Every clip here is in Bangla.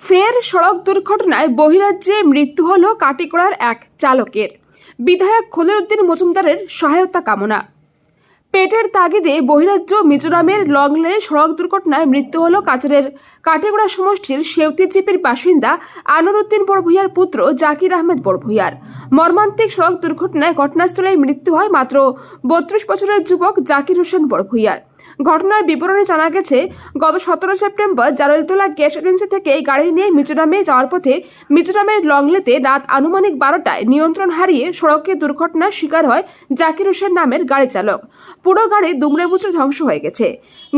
ফের সড়ক দুর্ঘটনায় বহিরাজ্যে মৃত্যু হল কাটিকোড়ার এক চালকের। বিধায়ক খলিলুদ্দিন মজুমদারের সহায়তা কামনা। পেটের তাগিদে বহিরাজ্য মিজোরামের লংলে সড়ক দুর্ঘটনায় মৃত্যু হল কাচারের কাটিগড়া সমষ্টির সেউতি চিপির বাসিন্দা আনোরুদ্দিন বড়ভূয়ার পুত্র জাকির আহমেদ বড়ভূয়ার মর্মান্তিক সড়ক দুর্ঘটনায় ঘটনাস্থলে মৃত্যু হয় মাত্র বত্রিশ বছরের যুবক জাকির হোসেন বড়ভূয়ার ঘটনার বিবরণে জানা গেছে, গত সতেরো সেপ্টেম্বর জারলতলা গ্যাস এজেন্সি থেকে গাড়ি নিয়ে মিজোরামে যাওয়ার পথে মিজোরামের লংলেতে রাত আনুমানিক বারোটায় নিয়ন্ত্রণ হারিয়ে সড়কে দুর্ঘটনার শিকার হয় জাকির হোসেন নামের গাড়ি চালক। পুরো গাড়ি দুমড়ে মুচড়ে ধ্বংস হয়ে গেছে।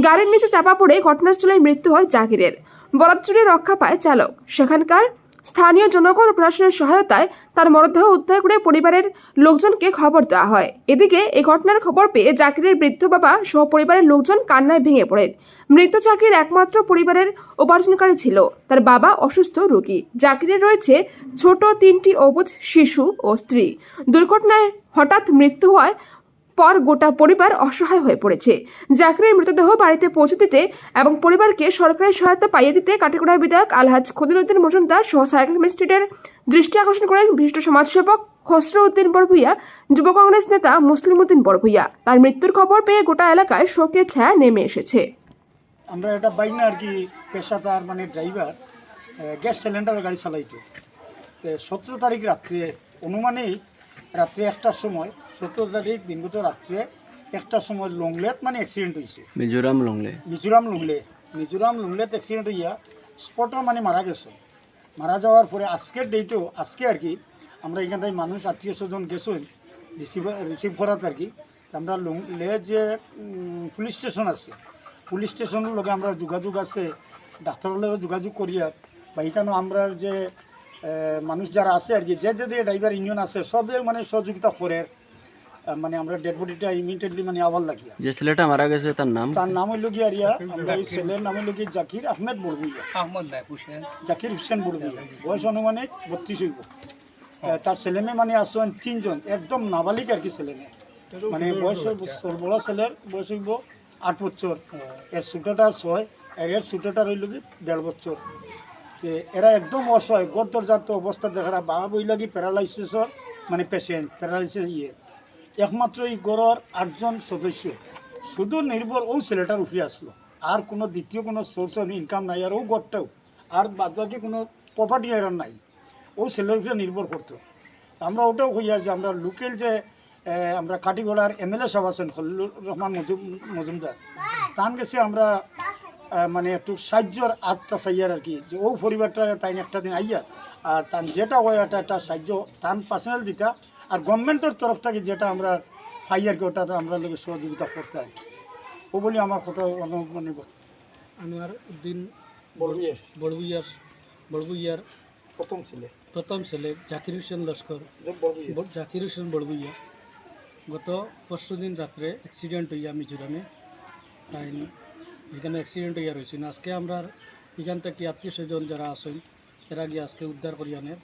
গাড়ির নিচে চাপা পড়ে ঘটনাস্থলে মৃত্যু হয় জাকিরের। বরাতচুরি রক্ষা পায় চালক। সেখানকার স্থানীয় জনগণ প্রশাসনের সহায়তায় তার মরদেহ উদ্ধার করে পরিবারের লোকজনকে খবর দেওয়া হয়। এদিকে এই ঘটনার খবর পেয়ে জাকিরের বৃদ্ধ বাবা সহ পরিবারের লোকজন কান্নায় ভেঙে পড়েন। মৃত জাকির একমাত্র পরিবারের উপার্জনকারী ছিল। তার বাবা অসুস্থ রোগী। জাকিরের রয়েছে ছোট তিনটি অবুজ শিশু ও স্ত্রী। দুর্ঘটনায় হঠাৎ মৃত্যু হওয়ায় পর গোটা পরিবার অসহায় হয়ে পড়েছে। জাকিরের মৃতদেহ বাড়িতে পৌঁছে দিতে এবং পরিবারকে সরকারি সহায়তা পাইয়ে দিতে কাটিগড়া বিধায়ক আলহাজ খদিরুদ্দিন মজুমদার সহ সাইকেল মিস্ট্রিটের দৃষ্টি আকর্ষণ করেন বিশিষ্ট সমাজসেবক খসরু উদ্দিন বড়ভুইয়া, যুব কংগ্রেস নেতা মুসলিম উদ্দিন বড়ভুইয়া। তার মৃত্যুর খবর পেয়ে গোটা এলাকায় শোকের ছায়া নেমে এসেছে। আমরা এটা বাইক না আর কি, পেশাদার মানে ড্রাইভার গ্যাস সিলিন্ডারের গাড়ি চালাইতো। সতেরো তারিখ রাত্রে অনুমানিক রাত্রে একটার সময় সতেরো তারিখ দিনগত রাত্রে একটার সময় লংলেত মানে অ্যাক্সিডেন্ট হয়েছে মিজোরাম লংলে। মিজোরাম লুংলে। মিজোরাম লুংলেত অ্যাক্সিডেন্ট হইয়া স্পটও মানে মারা গেছে। মারা যাওয়ার পরে আজকের ডেটও আজকে আর কি আমরা এখান থেকে মানুষ আত্মীয় স্বজন গেছেন রিসিভ রিসিভ করাত আর কি আমরা লুংলে যে পুলিশ স্টেশন আছে পুলিশ স্টেশনের লগে আমরা যোগাযোগ আছে ডাক্তারের লগে যোগাযোগ করিয়া বা এখানে আমরা যে মানুষ যারা আছে আর কি যে যে ড্রাইভার ইউনিয়ন আছে সবে মানে সহযোগিতা করে মানে আমরা ডেড বডিটা ইমিডিয়েটলি মানে আবার লাগিয়া যে ছেলেটা মারা গেছে তার নাম? তার নাম হইল গিয়ে আরিয়া আমরা এই ছেলের নাম হইল গিয়ে জাকির আহমেদ বড়বুইয়া আহমদ হোসেন। জাকির হোসেন বড়বুইয়া বয়স অনুমানিক বত্রিশ হইব। তার ছেলে মেয়ে মানে আসছেন তিনজন একদম নাবালিক আর কি ছেলে মেয়ে। মানে বয়স বড় ছেলের বয়স হইব আট বছর। এর ছোটটার ছয় আর এর ছোটটার হইল কি দেড় বছর। এরা একদম অসহায়। গর্দরজাত অবস্থা দেখা বাবা বই লাগি প্যারালাইসিসর মানে পেশেন্ট প্যারালাইসিস ইয়ে। একমাত্র এই গড়ের আটজন সদস্য। শুধু নির্ভর ও ছেলেটার উঠে আসলো আর কোনো দ্বিতীয় কোনো সোর্স অফ ইনকাম নাই আর ও গড়টাও। আর বাদ বাকি কোনো প্রপার্টি আর নাই। ও ছেলের উপরে নির্ভর করতো। আমরা ওটাও হইয়া যে, আমরা লোকাল যে আমরা কাটিগোড়ার এমএলএ সাহেব আছেন, খলিলুর রহমান মজুম মজুমদার। তান গেছে আমরা মানে একটু সাহায্যর আত্মা চাইয়ার আর কি। যে ও পরিবারটা তাই একটা দিন আইয়া আর তান যেটা হয় এটা একটা সাহায্য তান পার্সোনাল দিতা আর গভর্নমেন্টের তরফ থেকে যেটা আমরা পাই আর কি ওটা আমরা লোকের সহযোগিতা করতে আর কি ও বলি আমার কথা অনেক মানে আনোয়ার উদ্দিন বড় বড়বুইয়ার বড়বুইয়ার প্রথম ছেলে। প্রথম ছেলে জাকির হোসেন লস্কর। জাকির হোসেন বড়বুইয়া গত পরশু দিন রাত্রে অ্যাক্সিডেন্ট হইয়া মিজোরামে। এখানে অ্যাক্সিডেন্ট হইয়া রয়েছে আজকে আমরা এখান থেকে আত্মীয় স্বজন যারা আছেন, এরা গিয়ে আজকে উদ্ধার করি আনে